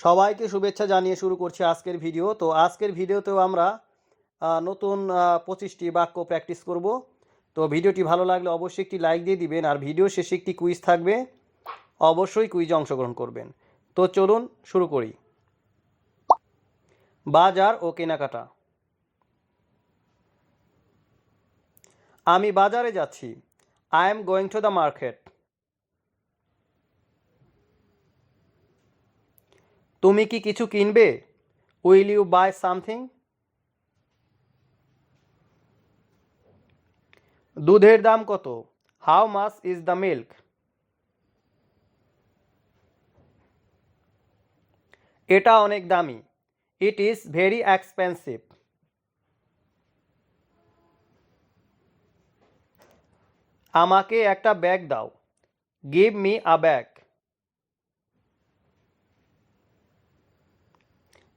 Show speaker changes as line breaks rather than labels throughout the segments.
সবাইকে শুভেচ্ছা জানিয়ে শুরু করছি আজকের ভিডিও। তো আজকের ভিডিওতেও আমরা নতুন পঁচিশটি বাক্য প্র্যাকটিস করব। তো ভিডিওটি ভালো লাগলে অবশ্যই একটি লাইক দিয়ে দিবেন আর ভিডিও শেষে একটি কুইজ থাকবে। অবশ্যই কুইজে অংশগ্রহণ করবেন। তো চলুন শুরু করি। বাজার ও কেনাকাটা। আমি বাজারে যাচ্ছি। I am going to the market তুমি কি কিছু কিনবে? উইল ইউ বাই সামথিং দুধের দাম কত? How much is the milk এটা অনেক দামি। ইট ইজ ভেরি এক্সপেন্সিভ আমাকে একটা ব্যাগ দাও। গিভ মি আ ব্যাগ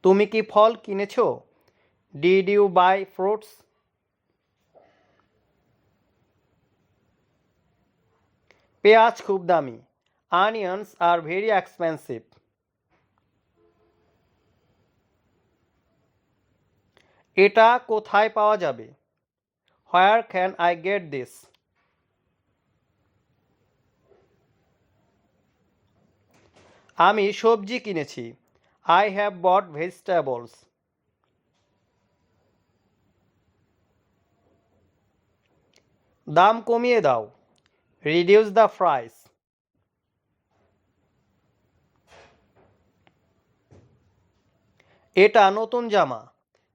তুমি কি ফল কিনেছো? ডিড ইউ বাই ফ্রুটস পেঁয়াজ খুব দামি। আনিয়ন্স আর ভেরি এক্সপেন্সিভ এটা কোথায় পাওয়া যাবে? Where can I get this আমি সবজি কিনেছি। আই হ্যাভ বট ভেজিটেবলস দাম কমিয়ে দাও। রিডিউস দ্য প্রাইস এটা নতুন জামা।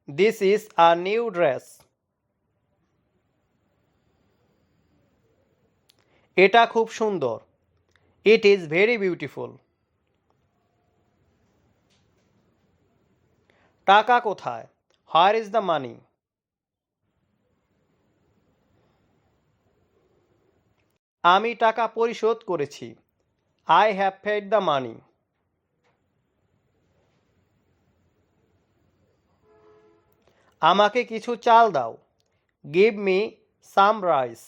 This is a new dress এটা খুব সুন্দর। ইট ইজ ভেরি বিউটিফুল টাকা কোথায়? হায়ার ইজ দ্য মানি আমি টাকা পরিশোধ করেছি। I have paid the money আমাকে কিছু চাল দাও। গিভ মি সাম রাইস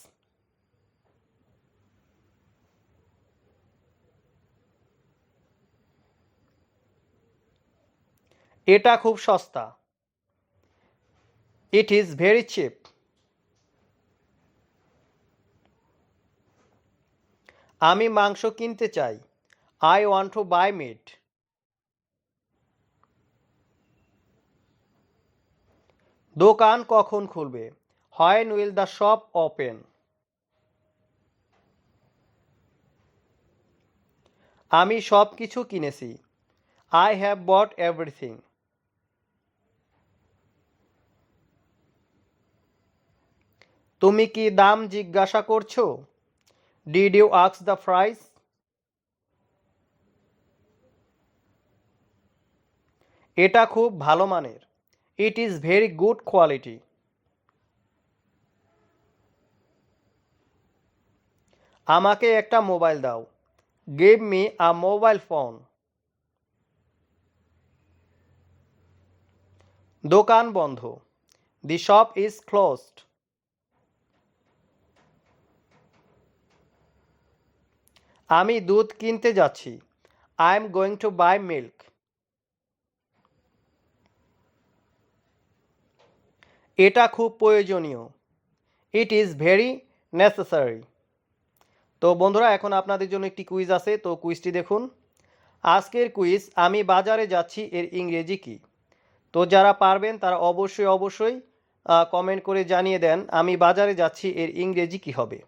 এটা খুব সস্তা। ইট ইজ ভেরি চিপ আমি মাংস কিনতে চাই। I want to buy meat দোকান কখন খুলবে? When will the shop open আমি সব কিছু কিনেছি। আই হ্যাভ বট এভরিথিং তুমি কি দাম জিজ্ঞাসা করছ? ডিড ইউ আক্স দ্য প্রাইস এটা খুব ভালো মানের। It is very good quality আমাকে একটা মোবাইল দাও। Give me a mobile phone দোকান বন্ধ। দি শপ ইজ ক্লোজড আমি দুধ কিনতে যাচ্ছি। I am going to buy milk এটা খুব প্রয়োজনীয়। ইট ইজ ভেরি নেসেসারি তো বন্ধুরা, এখন আপনাদের জন্য একটি কুইজ আছে, তো কুইজটি দেখুন। আজকের কুইজ আমি বাজারে যাচ্ছি, এর ইংরেজি কি? তো যারা পারবেন, তারা অবশ্যই অবশ্যই কমেন্ট করে জানিয়ে দেন, আমি বাজারে যাচ্ছি, এর ইংরেজি কি হবে?